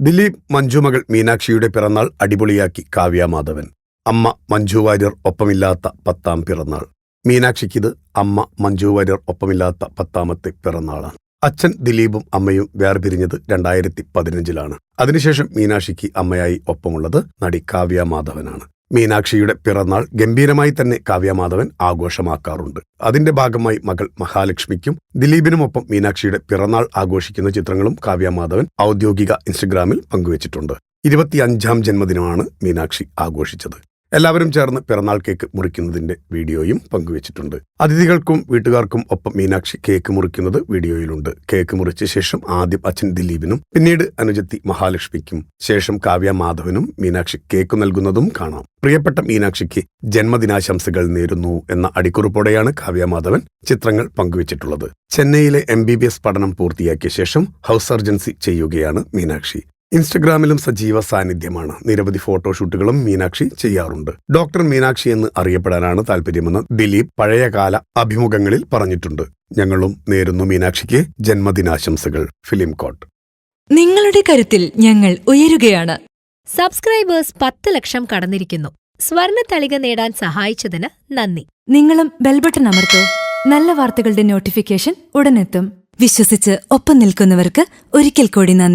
ദിലീപ് മഞ്ജു മകൾ മീനാക്ഷിയുടെ പിറന്നാൾ അടിപൊളിയാക്കി കാവ്യ മാധവൻ. അമ്മ മഞ്ജു വാര്യർ ഒപ്പമില്ലാത്ത പത്താം പിറന്നാൾ. മീനാക്ഷിക്കിത് അമ്മ മഞ്ജു വാര്യർ ഒപ്പമില്ലാത്ത പത്താമത്തെ പിറന്നാളാണ്. അച്ഛൻ ദിലീപും അമ്മയും വേർപിരിഞ്ഞത് രണ്ടായിരത്തി പതിനഞ്ചിലാണ്. അതിനുശേഷം മീനാക്ഷിക്ക് അമ്മയായി ഒപ്പമുള്ളത് നടി കാവ്യ മാധവനാണ്. മീനാക്ഷിയുടെ പിറന്നാൾ ഗംഭീരമായി തന്നെ കാവ്യമാധവൻ ആഘോഷമാക്കാറുണ്ട്. അതിന്റെ ഭാഗമായി മകൾ മഹാലക്ഷ്മിക്കും ദിലീപിനുമൊപ്പം മീനാക്ഷിയുടെ പിറന്നാൾ ആഘോഷിക്കുന്ന ചിത്രങ്ങളും കാവ്യമാധവൻ ഔദ്യോഗിക ഇൻസ്റ്റഗ്രാമിൽ പങ്കുവച്ചിട്ടുണ്ട്. ഇരുപത്തിയഞ്ചാം ജന്മദിനമാണ് മീനാക്ഷി ആഘോഷിച്ചത്. എല്ലാവരും ചേർന്ന് പിറന്നാൾ കേക്ക് മുറിക്കുന്നതിന്റെ വീഡിയോയും പങ്കുവച്ചിട്ടുണ്ട്. അതിഥികൾക്കും വീട്ടുകാർക്കും ഒപ്പം മീനാക്ഷി കേക്ക് മുറിക്കുന്നത് വീഡിയോയിലുണ്ട്. കേക്ക് മുറിച്ച ശേഷം ആദ്യം അച്ഛൻ ദിലീപിനും പിന്നീട് അനുജത്തി മഹാലക്ഷ്മിക്കും ശേഷം കാവ്യ മാധവനും മീനാക്ഷി കേക്ക് നൽകുന്നതും കാണാം. പ്രിയപ്പെട്ട മീനാക്ഷിക്ക് ജന്മദിനാശംസകൾ നേരുന്നു എന്ന അടിക്കുറിപ്പോടെയാണ് കാവ്യ മാധവൻ ചിത്രങ്ങൾ പങ്കുവച്ചിട്ടുള്ളത്. ചെന്നൈയിലെ എം ബി ബി എസ് പഠനം പൂർത്തിയാക്കിയ ശേഷം ഹൗസ് സർജൻസി ചെയ്യുകയാണ് മീനാക്ഷി. ഇൻസ്റ്റഗ്രാമിലും സജീവ സാന്നിധ്യമാണ്. നിരവധി ഫോട്ടോഷൂട്ടുകളും മീനാക്ഷി ചെയ്യാറുണ്ട്. ഡോക്ടർ മീനാക്ഷി എന്ന് അറിയപ്പെടാനാണ് താല്പര്യമെന്ന് ദിലീപ് പഴയകാല അഭിമുഖങ്ങളിൽ പറഞ്ഞിട്ടുണ്ട്. ഞങ്ങളും നേരുന്നു മീനാക്ഷിക്ക് ജന്മദിനാശംസകൾ. ഫിലിം കോട്ട്. നിങ്ങളുടെ കരുത്തിൽ ഞങ്ങൾ ഉയരുകയാണ്. സബ്സ്ക്രൈബേഴ്സ് പത്ത് ലക്ഷം കടന്നിരിക്കുന്നു. സ്വർണ തളിക നേടാൻ സഹായിച്ചതിന് നന്ദി. നിങ്ങളും ബെൽബട്ടൺ അമർത്തോ. നല്ല വാർത്തകളുടെ നോട്ടിഫിക്കേഷൻ ഉടനെത്തും. വിശ്വസിച്ച് ഒപ്പം നിൽക്കുന്നവർക്ക് ഒരിക്കൽ കൂടി നന്ദി.